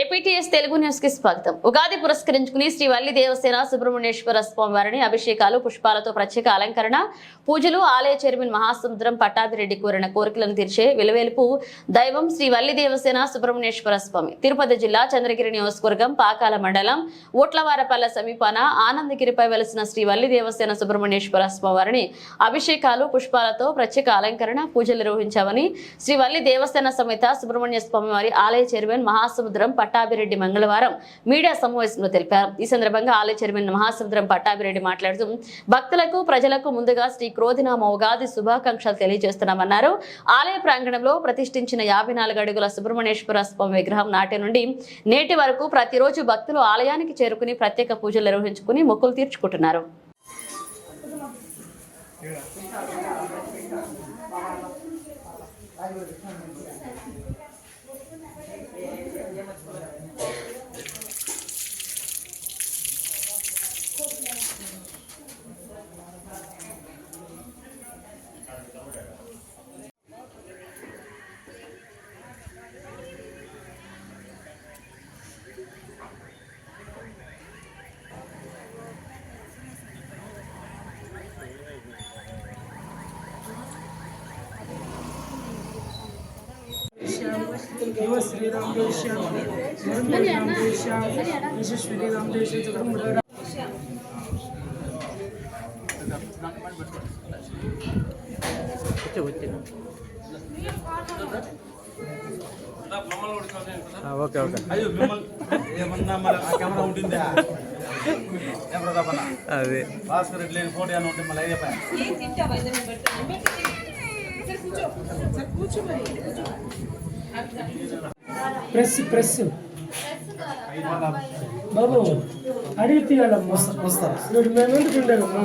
APTS Telugu న్యూస్కి స్వాగతం. ఉగాది పురస్కరించుకుని శ్రీ వల్లి దేవసేన సుబ్రహ్మణ్యేశ్వర స్వామి వారిని అభిషేకాలు పుష్పాలతో ప్రత్యేక అలంకరణ పూజలు ఆలయ చైర్మన్ మహాసముద్రం పట్టాభిరెడ్డి కోరిన కోరికలను తీర్చే విలువేలుపు దైవం శ్రీ వల్లి దేవసేన సుబ్రహ్మణ్యేశ్వర స్వామి. తిరుపతి జిల్లా చంద్రగిరి నియోజకవర్గం పాకాల మండలం ఓట్లవారపల్ల సమీపాన ఆనందగిరిపై వెలసిన శ్రీ వల్లి దేవసేన సుబ్రహ్మణ్యేశ్వర స్వామి వారిని అభిషేకాలు పుష్పాలతో ప్రత్యేక అలంకరణ పూజలు నిర్వహించామని శ్రీ వల్లి దేవసేన సమేత సుబ్రహ్మణ్య స్వామి వారి ఆలయ చైర్మన్ మహాసముద్రం పట్టాభిరెడ్డి మంగళవారం మీడియా సమావేశంలో తెలిపారు. ఈ సందర్భంగా ఆలయ చైర్మన్ మహాసముద్రం పట్టాభిరెడ్డి మాట్లాడుతూ భక్తులకు ప్రజలకు ముందుగా శ్రీ క్రోధినామ ఉగాది శుభాకాంక్షలు తెలియజేస్తున్నామన్నారు. ఆలయ ప్రాంగణంలో ప్రతిష్ఠించిన యాభై నాలుగు అడుగుల సుబ్రహ్మణ్యేశ్వర స్వామి విగ్రహం నాటి నుండి నేటి వరకు ప్రతిరోజు భక్తులు ఆలయానికి చేరుకుని ప్రత్యేక పూజలు నిర్వహించుకుని మొక్కులు తీర్చుకుంటున్నారు. యువ శ్రీరామ్ దేశ రామ్ దేశ యశస్వి రామ్ దేశ ఓకే ఓకే. ఏమన్నా మరి ఆ కెమెరా ఉంటుందా కెమెరా తప్పన? అదే. భాస్కర్ రెడ్డి లేని ఫోటో అని ఉంటే మళ్ళీ అయిపోయా ప్రెస్ ప్రెస్. బాబు అడిగి తీయాలమ్మా. వస్తా ఇప్పుడు మేము ఎందుకు ఉండేదమ్మా?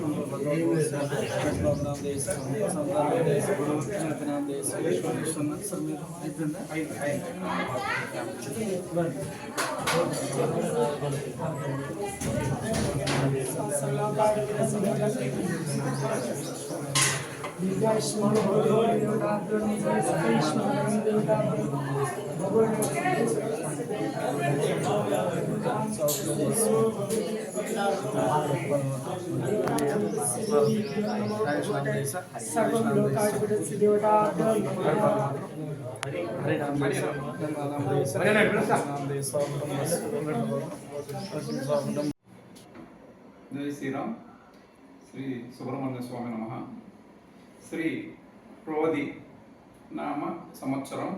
ఇటండి ఖాళీగా ఉంది. వచ్చేసేయండి జరగాల జరగాల దివ్యాయుష్మాన్ భగవాన్ దేవతా సకైష్మాన్ దేవతా భగవాన్ సర్వం జై శ్రీరామ్ శ్రీ సుబ్రహ్మణ్య స్వామి నమ. శ్రీ క్రోధి నామ సంవత్సరం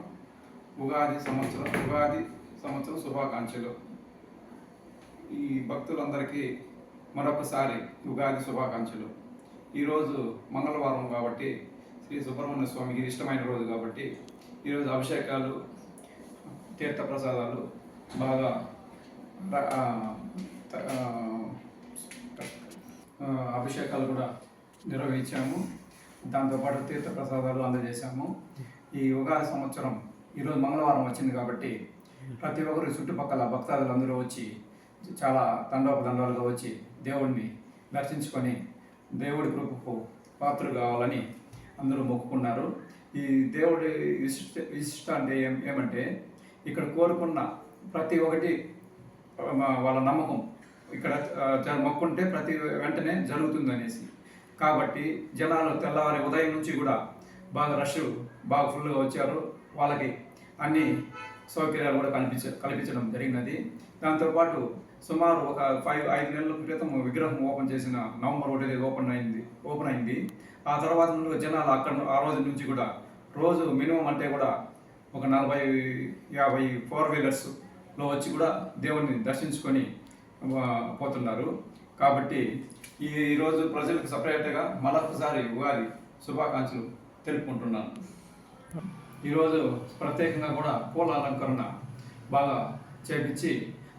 ఉగాది సంవత్సరం ఉగాది సంవత్సరం శుభాకాంక్షలు. ఈ భక్తులందరికీ మరొకసారి ఉగాది శుభాకాంక్షలు. ఈరోజు మంగళవారం కాబట్టి శ్రీ సుబ్రహ్మణ్య స్వామికి ఇష్టమైన రోజు కాబట్టి ఈరోజు అభిషేకాలు తీర్థప్రసాదాలు బాగా అభిషేకాలు కూడా నిర్వహించాము. దాంతోపాటు తీర్థ ప్రసాదాలు అందజేశాము. ఈ ఉగాది సంవత్సరం ఈరోజు మంగళవారం వచ్చింది కాబట్టి ప్రతి ఒక్కరు చుట్టుపక్కల భక్తాదులు అందరూ వచ్చి చాలా తండోపదండాలుగా వచ్చి దేవుణ్ణి దర్శించుకొని దేవుడి కృపకు పాత్ర కావాలని అందరూ మొక్కుకున్నారు. ఈ దేవుడి విశిష్ట విశిష్ట అంటే ఏం ఏమంటే ఇక్కడ కోరుకున్న ప్రతి ఒక్కటి వాళ్ళ నమ్మకం ఇక్కడ మొక్కుంటే ప్రతి వెంటనే జరుగుతుందనేసి. కాబట్టి జనాలు తెల్లవారి ఉదయం నుంచి కూడా బాగా రష్ బాగా ఫుల్గా వచ్చారు. వాళ్ళకి అన్ని సౌకర్యాలు కూడా కల్పించ కల్పించడం జరిగినది. దాంతోపాటు సుమారు ఒక ఫైవ్ ఐదు నెలల క్రితం విగ్రహం ఓపెన్ చేసిన నవంబర్ ఒకటి ఓపెన్ అయింది ఓపెన్ అయింది. ఆ తర్వాత నుండి జనాలు అక్కడ ఆ రోజు నుంచి కూడా రోజు మినిమం అంటే కూడా ఒక నలభై యాభై ఫోర్ వీలర్స్లో వచ్చి కూడా దేవుడిని దర్శించుకొని పోతున్నారు. కాబట్టి ఈ రోజు ప్రజలకు సపరేట్గా మరొకసారి ఉగాది శుభాకాంక్షలు తెలుపుకుంటున్నాను. ఈరోజు ప్రత్యేకంగా కూడా పూల అలంకరణ బాగా చేపించి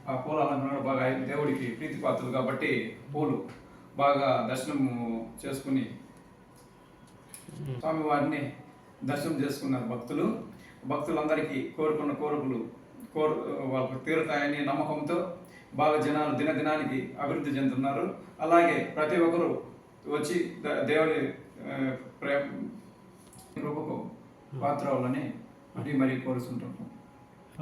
ఆ పూల అలంకరణ బాగా దేవుడికి ప్రీతిపాత్రులు కాబట్టి పూలు బాగా దర్శనం చేసుకుని స్వామివారిని దర్శనం చేసుకున్నారు భక్తులు. భక్తులందరికీ కోరుకున్న కోరికలు కోరు వాళ్ళకు తీరుతాయని నమ్మకంతో బాగా జనాలు దినదినానికి అభివృద్ధి చెందుతున్నారు. అలాగే ప్రతి ఒక్కరూ వచ్చి ద- దేవుని ఆ, ప్రేమ కృపకు పాత్ర అవ్వాలని మరీ మరీ కోరుతుంటున్నాం